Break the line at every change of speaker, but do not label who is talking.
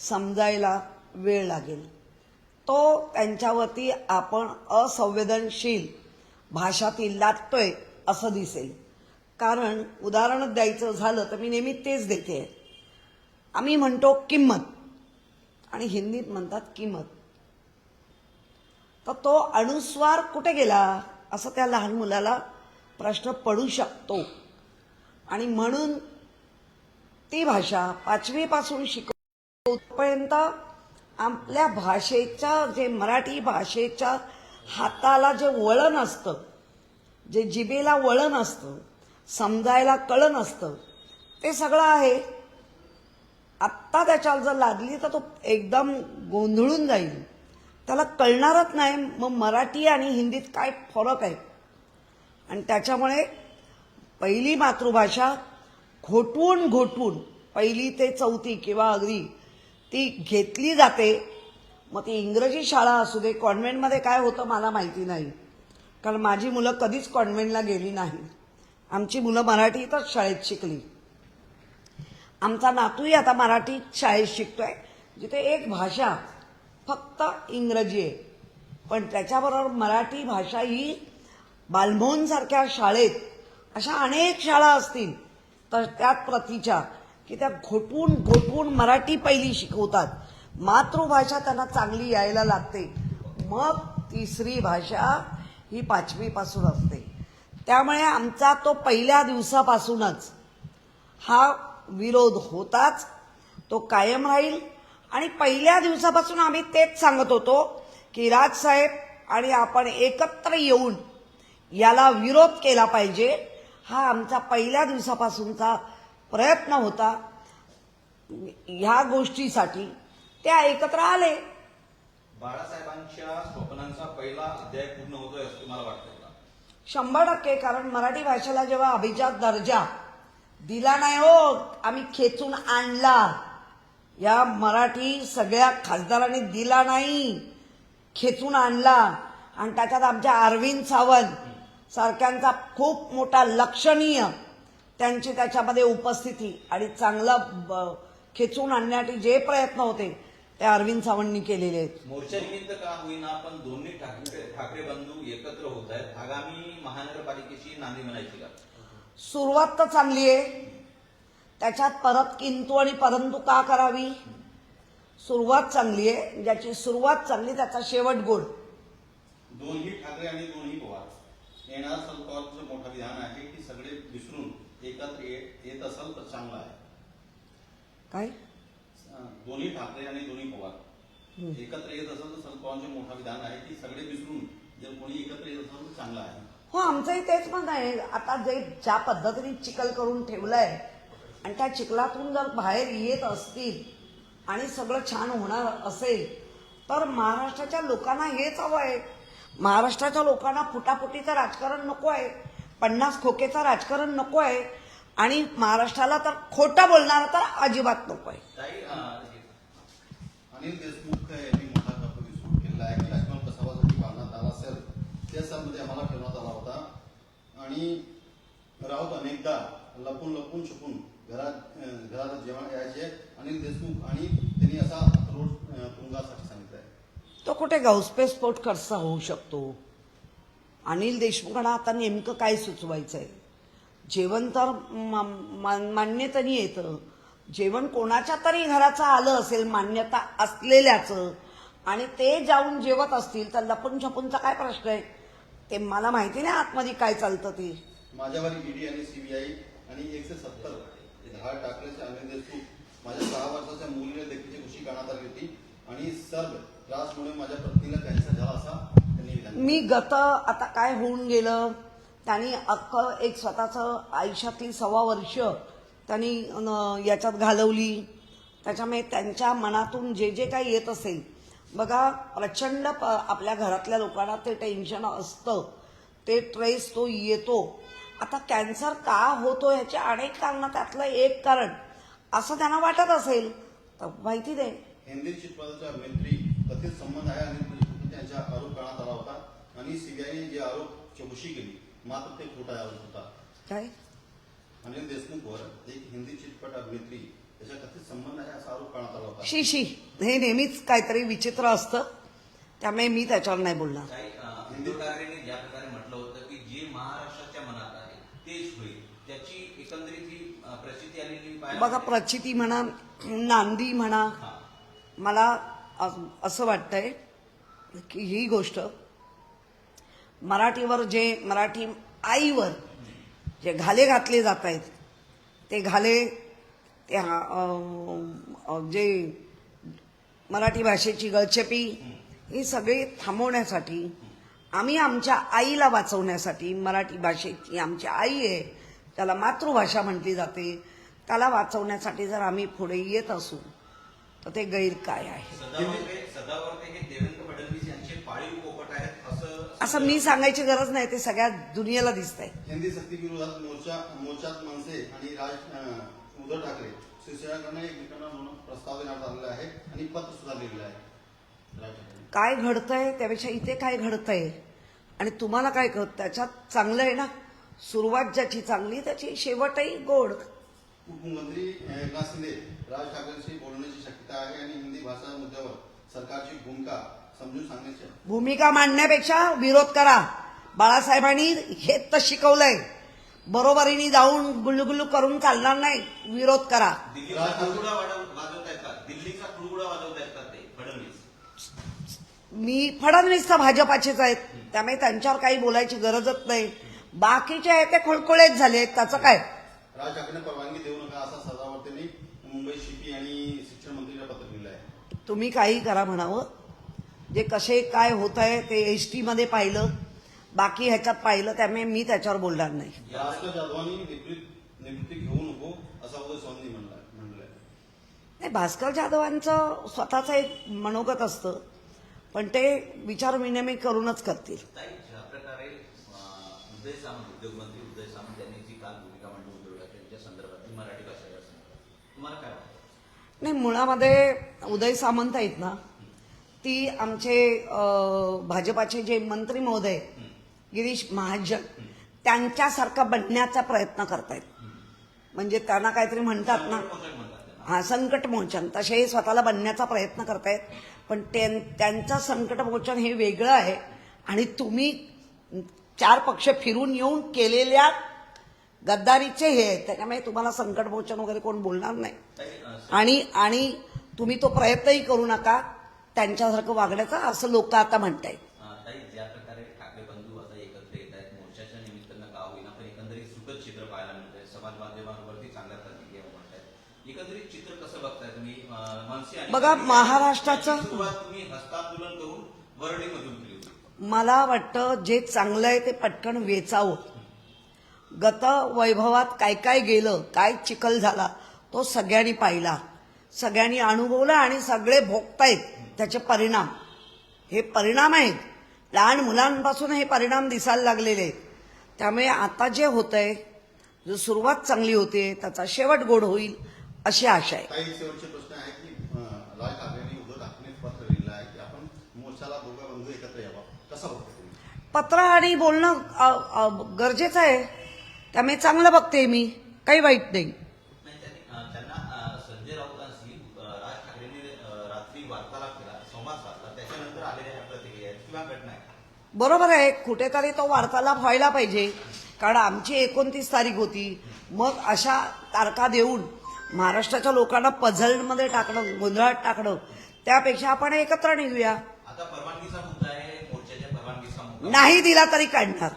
समजायला वेळ लागेल. तो त्यांच्यावरती आपण असंवेदनशील भाषातील लादतोय असं दिसेल. कारण उदाहरण द्यायचं झालं तर मी नेहमी तेच देते. आम्ही म्हणतो किंमत. आणि हिंदीत म्हणतात किंमत. तर तो अनुस्वार कुठे गेला असं त्या लहान मुलाला प्रश्न पडू शकतो. आणि म्हणून ती भाषा पाचवीपासून शिकवपर्यंत आपल्या भाषेच्या जे मराठी भाषेच्या हाताला जे वळण असतं जे जिभेला वळण असतं समजायला कळण असतं ते सगळं आहे. आत्ता त्याच्यावर जर लादली तर तो एकदम गोंधळून जाईल. त्याला कळणारच नाही मग मराठी आणि हिंदीत काय फरक आहे? आणि त्याच्यामुळे पहिली मातृभाषा घोटवून घोटवून पहिली ते चौथी किंवा अगदी ती घेतली जाते. मग ती इंग्रजी शाळा असू दे कॉन्व्हेंटमध्ये काय होतं मला माहिती नाही. कारण माझी मुलं कधीच कॉन्व्हेंटला गेली नाही. आमची मुलं मराठीतच शाळेत शिकली. आमचा नातूही आता मराठी शाळेत शिकतोय जिथे एक भाषा फक्त इंग्रजी आहे. पण त्याच्याबरोबर मराठी भाषा ही बालमोहनसारख्या शाळेत अशा अनेक शाळा असतील तर त्यात प्रतीच्या की त्या घोटवून घोटवून मराठी पहिली शिकवतात. मातृभाषा त्यांना चांगली यायला लागते. मग तिसरी भाषा ही पाचवीपासून असते. त्यामुळे आमचा तो पहिल्या दिवसापासूनच हा विरोध होताच तो कायम राहील. आणि पहिल्या दिवसापासून आम्ही तेच सांगत होतो की राजसाहेब आणि आपण एकत्र येऊन याला विरोध केला पाहिजे. हा आमचा पहिल्या दिवसापासूनचा प्रयत्न होता. ह्या गोष्टीसाठी त्या एकत्र आले.
बाळासाहेबांच्या स्वप्नांचा पहिला अध्याय पूर्ण होतोय असं तुम्हाला
शंभर टक्के कारण मराठी भाषेला जेव्हा अभिजात दर्जा दिला नाही हो आम्ही खेचून आणला. या मराठी सगळ्या खासदारांनी दिला नाही खेचून आणला. आणि त्याच्यात आमच्या अरविंद सावंत सारख्यांचा खूप मोठा लक्षणीय त्यांची त्याच्यामध्ये उपस्थिती आणि चांगलं खेचून आणण्यासाठी जे प्रयत्न होते ते अरविंद सावंतनी केलेले आहेत.
मोर्चा निमित्त का होईना पण दोन्ही ठाकरे ठाकरे बंधू एकत्र होत आहेत. आगामी महानगरपालिकेची नांदी म्हणायची का?
सुरुवात तर चांगली आहे. त्याच्यात परत किंतु आणि परंतु का करावी? सुरुवात चांगली आहे. ज्याची सुरुवात चांगली त्याचा शेवट गोड.
दोन्ही ठाकरे आणि दोन्ही पवार. येणारा मोठं विधान आहे की सगळे विसरून एकत्र येत असाल तर चांगलं आहे.
काय?
दोन्ही ठाकरे आणि दोन्ही पवार. एकत्र येत असाल तर शरद पवारांचं मोठं विधान आहे की सगळे विसरून जर कोणी एकत्र येत असाल तर चांगलं आहे.
हो आमचंही तेच मत आहे. आता जे ज्या पद्धतीने चिखल करून ठेवलंय आणि त्या चिखलातून जर बाहेर येत असतील आणि सगळं छान होणार असेल तर महाराष्ट्राच्या लोकांना हेच हवं आहे. महाराष्ट्राच्या लोकांना फुटाफुटीचं राजकारण नको आहे. पन्नास खोकेचं राजकारण नको आहे आणि महाराष्ट्राला तर खोटं बोलणारं तर अजिबात नको आहे
अनिल देशमुख यांनी मोठा कप विसरून केलेला आहे. की राजकुमार प्रसावासाठी बांधण्यात आला असेल त्या सेलमध्ये आम्हाला ठेवण्यात आला होता. आणि राऊत अनेकदा लपून लपून छपून घरात घरात जेवण यायचे अनिल देशमुख आणि त्यांनी असा रोड तुरुंगासाठी सांगितलंय.
तो कुठे गौस्पेस्फोट कसा होऊ शकतो? अनिल देशमुखांना आता नेमकं काय सुचवायचं आहे जेवण तर मा- मान्य तरी येतं. जेवण कोणाच्या तरी घराचं आलं असेल मान्यता असलेल्याचं आणि ते जाऊन जेवत असतील तर लपून छपूनचा काय प्रश्न आहे? ते मला माहिती नाही आतमध्ये काय चालतं ते.
माझ्यावर ईडी आणि सीबीआय आणि एकशे सत्तर धाड टाकल्याचे अनिल देशमुख माझ्या सहा वर्षाच्या मुलीने देखील खुशी करण्यात आली होती आणि सर्व त्रासमुळे माझ्या पत्नीला कॅन्सर झाला असा
मी गत आता काय होऊन गेलं त्यांनी अख्ख एक स्वतःचं आयुष्यातली सव्वा वर्ष त्यांनी याच्यात घालवली. त्याच्यामुळे त्यांच्या मनातून जे जे काही येत असेल बघा प्रचंड प आपल्या घरातल्या लोकांना ते टेन्शन असतं. ते ट्रेस तो येतो. आता कॅन्सर का होतो ह्याचे अनेक कारण त्यातलं एक कारण. असं त्यांना वाटत असेल. तर माहिती दे.
संबंध आहे यांचा आरोप करण्यात आला होता. आणि सीबीआयने जे आरोप चौकशी केली मात्र ते खोटा आरोप होता.
काय?
अनिल देशमुखवर एक हिंदी चित्रपट अभिनेत्री त्याच्या कथित संबंध आहे असा आरोप करण्यात आला होता.
शी शी. हे नेहमीच काहीतरी विचित्र असतं. त्यामुळे मी त्याच्यावर नाही बोलणार.
काही उद्धव ठाकरेंनी ज्या प्रकारे म्हटलं होतं की जे महाराष्ट्राच्या मनात आहे तेच होईल. त्याची एकंदरीत ही अं, प्रचिती आलेली पाहायला
बघा प्रचिती म्हणा नांदी म्हणा
हा.
मला अ- असं वाटतंय की ही गोष्ट मराठीवर जे मराठी आईवर जे घाले घातले जात आहेत ते घाले ते जे मराठी भाषेची गळचेपी ही सगळी थांबवण्यासाठी आम्ही आमच्या आईला वाचवण्यासाठी मराठी भाषेची आमची आई आहे त्याला मातृभाषा म्हटली जाते त्याला वाचवण्यासाठी जर आम्ही पुढे येत असू तर ते गैर काय आहे
असं
मी सांगायची गरज नाही ते सगळ्या दुनियेला दिसतंय.
हिंदी सक्ती विरोधात मोर्चा मोर्चात मनसे आणि राज उद्धव ठाकरे शिवसेनाकडनं एकमेकांना प्रस्ताव देण्यात आलेला आहे आणि पत्र सुद्धा लिहिलेलं आहे
काय घडतंय त्यापेक्षा इथे काय घडतंय आणि तुम्हाला काय कळत? त्याच्यात चांगलं आहे ना? सुरुवात ज्याची चांगली त्याची शेवटही गोड.
उपमुख्यमंत्री एकनाथ शिंदे राज ठाकरेंशी बोलण्याची शक्यता आहे आणि हिंदी भाषा मुद्द्यावर सरकारची भूमिका समजून सांगण्याची.
भूमिका मांडण्यापेक्षा विरोध करा. बाळासाहेबांनी हे तर शिकवलंय. बरोबरीने जाऊन गुल्लुगुल्लू करून चालणार नाही. विरोध करा.
दिल्लीचा कुडगुडा वाजव- वाजवतायत का? दिल्लीचा कुडगुडा वाजवतायत का ते? फडणवीस.
मी फडणवीस तर भाजपाचेच आहेत. त्यामुळे त्यांच्यावर काही बोलायची गरजच नाही. बाकीचे आहे ते खुळखुळेच झाले त्याचं काय?
राज परवानगी देऊ नका असा
तुम्ही काही करा म्हणावं. जे कसे काय होत आहे ते एस टी मध्ये पाहिलं बाकी ह्याच्यात पाहिलं त्यामुळे मी त्याच्यावर बोलणार नाही. नाही भास्कर जाधवांचं स्वतःचं एक मनोगत असतं पण ते विचार विनिमय करूनच करतील.
उदय सामंत उद्योगमंत्री उदय सामंत यांनी जी काल भूमिका मांडली संदर्भात मराठी भाषेवर तुम्हाला काय वाटतं?
नाही मुळामध्ये उदय सामंत आहेत ना ती आमचे भाजपाचे जे मंत्री महोदय गिरीश महाजन त्यांच्यासारखा बनण्याचा प्रयत्न करतायत. म्हणजे त्यांना काहीतरी म्हणतात ना हा संकटमोचन तसे हे स्वतःला बनण्याचा प्रयत्न करतायत. पण त्यां- त्यांचं संकटमोचन हे वेगळं आहे. आणि तुम्ही चार पक्ष फिरून येऊन केलेल्या गद्दारीचे हे त्याच्यामुळे तुम्हाला संकट मोचन वगैरे कोण बोलणार नाही. आणि आणि तुम्ही तो प्रयत्नही करू नका त्यांच्यासारखं वागण्याचा असं लोक आता म्हणतायत. बघा, महाराष्ट्राचं- मला वाटतं जे चांगलं आहे ते पटकन वेचावं. गत वैभवात काय काय गेलं काय चिखल झाला तो सगळ्यांनी पाहिला. सगळ्यांनी अनुभवला आणि सगळे भोगतायत त्याचे परिणाम. हे परिणाम आहेत. लहान मुलांपासून हे परिणाम दिसायला लागलेले आहेत. त्यामुळे आता जे होतंय जो सुरुवात चांगली होते त्याचा शेवट गोड होईल अशी आशा आहे.
आहे पत्र आहे
आणि बोलणं गरजेचं आहे. त्यामुळे चांगलं बघते मी. काही वाईट नाही. बरोबर आहे. कुठेतरी तो वार्तालाप व्हायला पाहिजे. कारण आमची एकोणतीस तारीख होती. मग अशा तारखा देऊन महाराष्ट्राच्या लोकांना पझलमध्ये टाकणं गोंधळात टाकणं त्यापेक्षा आपण एकत्र निघूया. नाही दिला तरी काढणार.